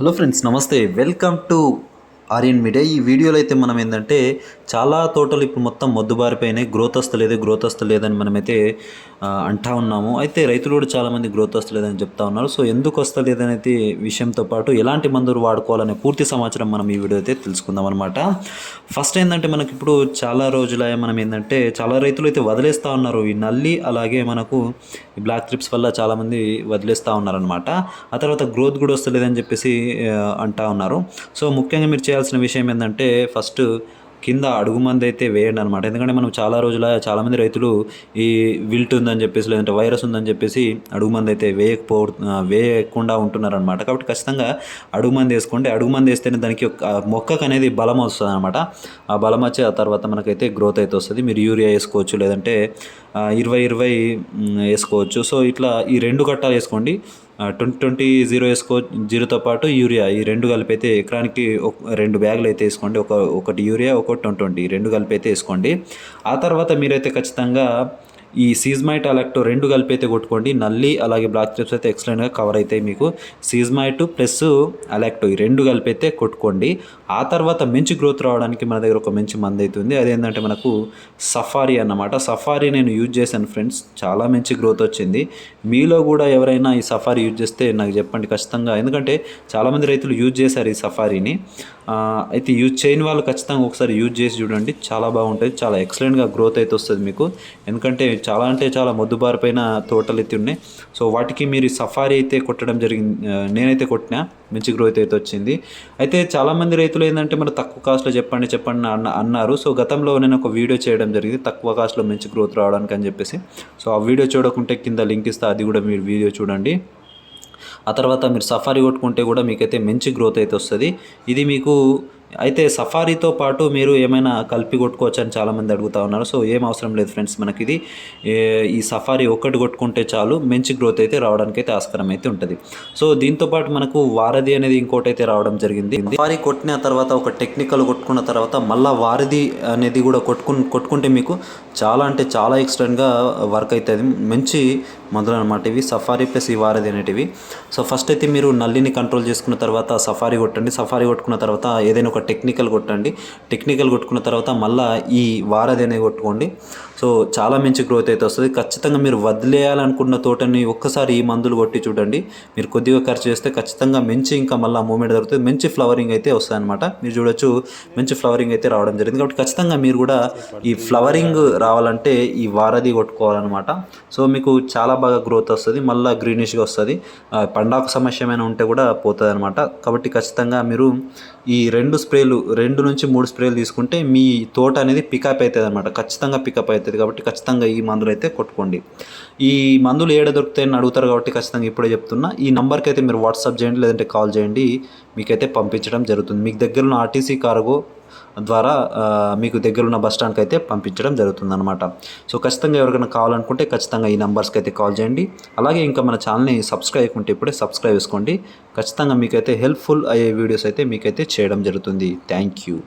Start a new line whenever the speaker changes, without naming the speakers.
Hello friends నమస్తే. Welcome to Aryan media. ఈ వీడియోలో అయితే మనం ఏంటంటే చాలా తోటలు ఇప్పుడు మొత్తం మొద్దుబారిపోయినాయి. గ్రోత్ వస్తలేదు గ్రోత్ వస్తలేదని మనమైతే అంటా ఉన్నాము. అయితే రైతులు కూడా చాలామంది గ్రోత్ వస్తలేదని చెప్తా ఉన్నారు. సో ఎందుకు వస్తలేదనేది విషయంతో పాటు ఎలాంటి మందులు వాడుకోవాలనే పూర్తి సమాచారం మనం ఈ వీడియో అయితే తెలుసుకుందాం అనమాట ఫస్ట్ ఏంటంటే మనకి ఇప్పుడు చాలా రోజుల మనం ఏంటంటే చాలా రైతులు అయితే వదిలేస్తూ ఉన్నారు. ఈ నల్లి అలాగే మనకు ఈ బ్లాక్ ట్రిప్స్ వల్ల చాలామంది వదిలేస్తూ ఉన్నారనమాట ఆ తర్వాత గ్రోత్ కూడా వస్తలేదని చెప్పేసి అంటా ఉన్నారు. సో ముఖ్యంగా మీరు చేయాల్సిన విషయం ఏంటంటే ఫస్ట్ కింద అడుగు మంది అయితే వేయండి అనమాట ఎందుకంటే మనం చాలా రోజుల చాలామంది రైతులు ఈ విల్ట్ ఉందని చెప్పేసి లేదంటే వైరస్ ఉందని చెప్పేసి అడుగు మంది అయితే వేయకపో వేయకుండా ఉంటున్నారనమాట కాబట్టి ఖచ్చితంగా అడుగు మంది వేసుకోండి. అడుగు మంది వేస్తేనే దానికి ఒక మొక్కకు అనేది బలం వస్తుంది అనమాట ఆ బలం వచ్చి ఆ తర్వాత మనకైతే గ్రోత్ అయితే వస్తుంది. మీరు యూరియా వేసుకోవచ్చు లేదంటే ఇరవై ఇరవై వేసుకోవచ్చు. సో ఇట్లా ఈ రెండు కట్టాలు వేసుకోండి. ట్వంటీ ట్వంటీ జీరో వేసుకో జీరోతో పాటు యూరియా ఈ రెండు కలిపి అయితే ఎకరానికి ఒక రెండు బ్యాగులు అయితే వేసుకోండి. ఒక ఒకటి యూరియా ఒకటి ట్వంటీ ట్వంటీ రెండు కలిపి అయితే వేసుకోండి. ఆ తర్వాత మీరైతే ఖచ్చితంగా ఈ సీజ్మైట్ అలెక్టో రెండు కలిపి అయితే కొట్టుకోండి. నల్లి అలాగే బ్లాక్ ట్రిప్స్ అయితే ఎక్సలెంట్గా కవర్ అవుతాయి మీకు. సీజ్మైట్ ప్లస్ అలెక్టో ఈ రెండు కలిపి అయితే కొట్టుకోండి. ఆ తర్వాత మంచి గ్రోత్ రావడానికి మన దగ్గర ఒక మంచి మంది అవుతుంది అదేంటంటే మనకు సఫారీ అన్నమాట. సఫారీ నేను యూజ్ చేశాను ఫ్రెండ్స్. చాలా మంచి గ్రోత్ వచ్చింది. మీలో కూడా ఎవరైనా ఈ సఫారీ యూజ్ చేస్తే నాకు చెప్పండి ఖచ్చితంగా. ఎందుకంటే చాలామంది రైతులు యూజ్ చేశారు ఈ సఫారీని. అయితే యూజ్ చేయని వాళ్ళు ఖచ్చితంగా ఒకసారి యూజ్ చేసి చూడండి. చాలా బాగుంటుంది. చాలా ఎక్సలెంట్గా గ్రోత్ అయితే వస్తుంది మీకు. ఎందుకంటే చాలా అంటే చాలా మొద్దుబారిపోయిన తోటలు అయితే ఉన్నాయి. సో వాటికి మీరు సఫారీ అయితే కొట్టడం జరిగింది. నేనైతే కొట్టినా. మంచి గ్రోత్ అయితే వచ్చింది. అయితే చాలామంది రైతులు ఏంటంటే మరి తక్కువ కాస్ట్లో చెప్పండి చెప్పండి అన్న అన్నారు. సో గతంలో నేను ఒక వీడియో చేయడం జరిగింది. తక్కువ కాస్ట్లో మంచి గ్రోత్ రావడానికి అని చెప్పేసి. సో ఆ వీడియో చూడకుంటే కింద లింక్ ఇస్తే. అది కూడా మీరు వీడియో చూడండి. ఆ తర్వాత మీరు సఫారీ కొట్టుకుంటే కూడా మీకైతే మంచి గ్రోత్ అయితే వస్తుంది. ఇది మీకు అయితే సఫారీతో పాటు మీరు ఏమైనా కలిపి కొట్టుకోవచ్చు అని చాలామంది అడుగుతా ఉన్నారు. సో ఏం అవసరం లేదు ఫ్రెండ్స్ మనకి ఇది ఈ సఫారీ ఒక్కటి కొట్టుకుంటే చాలు మంచి గ్రోత్ అయితే రావడానికి అయితే ఆస్కారం అయితే ఉంటుంది. సో దీంతో పాటు మనకు వారధి అనేది ఇంకోటి అయితే రావడం జరిగింది. సఫారీ కొట్టిన తర్వాత ఒక టెక్నికల్ కొట్టుకున్న తర్వాత మళ్ళీ వారధి అనేది కూడా కొట్టుకు కొట్టుకుంటే మీకు చాలా అంటే చాలా ఎక్స్టెంట్గా వర్క్ అవుతుంది మంచి మొదలు అనమాట ఇవి. సఫారీ ప్లస్ ఈ వారధి అనేటివి. సో ఫస్ట్ అయితే మీరు నల్లిని కంట్రోల్ చేసుకున్న తర్వాత సఫారీ కొట్టండి. సఫారీ కొట్టుకున్న తర్వాత ఏదైనా ఒక టెక్నికల్ కొట్టండి. టెక్నికల్ కొట్టుకున్న తర్వాత మళ్ళీ ఈ వారధి అనేది కొట్టుకోండి. సో చాలా మంచి గ్రోత్ అయితే వస్తుంది. ఖచ్చితంగా మీరు వదిలేయాలనుకున్న తోటని ఒక్కసారి ఈ మందులు కొట్టి చూడండి. మీరు కొద్దిగా ఖర్చు చేస్తే ఖచ్చితంగా మంచి ఇంకా మళ్ళీ మూమెంట్ దొరుకుతుంది మంచి ఫ్లవరింగ్ అయితే వస్తుంది అనమాట మీరు చూడొచ్చు మంచి ఫ్లవరింగ్ అయితే రావడం జరిగింది. కాబట్టి ఖచ్చితంగా మీరు కూడా ఈ ఫ్లవరింగ్ రావాలంటే ఈ వారధి కొట్టుకోవాలన్నమాట. సో మీకు చాలా బాగా గ్రోత్ వస్తుంది. మళ్ళీ గ్రీనిష్గా వస్తుంది. పండాకు సమస్య ఏమైనా ఉంటే కూడా పోతుంది అనమాట కాబట్టి ఖచ్చితంగా మీరు ఈ రెండు స్ప్రేలు రెండు నుంచి మూడు స్ప్రేలు తీసుకుంటే మీ తోట అనేది పికప్ అవుతుంది అనమాట ఖచ్చితంగా పికప్ అవుతుంది కాబట్టి ఖచ్చితంగా ఈ మందులు అయితే కొట్టుకోండి. ఈ మందులు ఏడ దొరుకుతాయని అడుగుతారు కాబట్టి ఖచ్చితంగా ఇప్పుడే చెప్తున్నా. ఈ నెంబర్కి అయితే మీరు వాట్సాప్ చేయండి లేదంటే కాల్ చేయండి. మీకైతే పంపించడం జరుగుతుంది. మీకు దగ్గర ఉన్న ఆర్టీసీ కార్గో ద్వారా మీకు దగ్గరున్న బస్ స్టాండ్కి అయితే పంపించడం జరుగుతుంది అనమాట సో ఖచ్చితంగా ఎవరికైనా కావాలనుకుంటే ఖచ్చితంగా ఈ నెంబర్స్కి అయితే కాల్ చేయండి. అలాగే ఇంకా మన ఛానల్ని సబ్స్క్రైబ్ అయ్యకుంటే ఇప్పుడే సబ్స్క్రైబ్ చేసుకోండి. ఖచ్చితంగా మీకైతే హెల్ప్ఫుల్ అయ్యే వీడియోస్ అయితే మీకైతే చేయడం జరుగుతుంది. Thank you.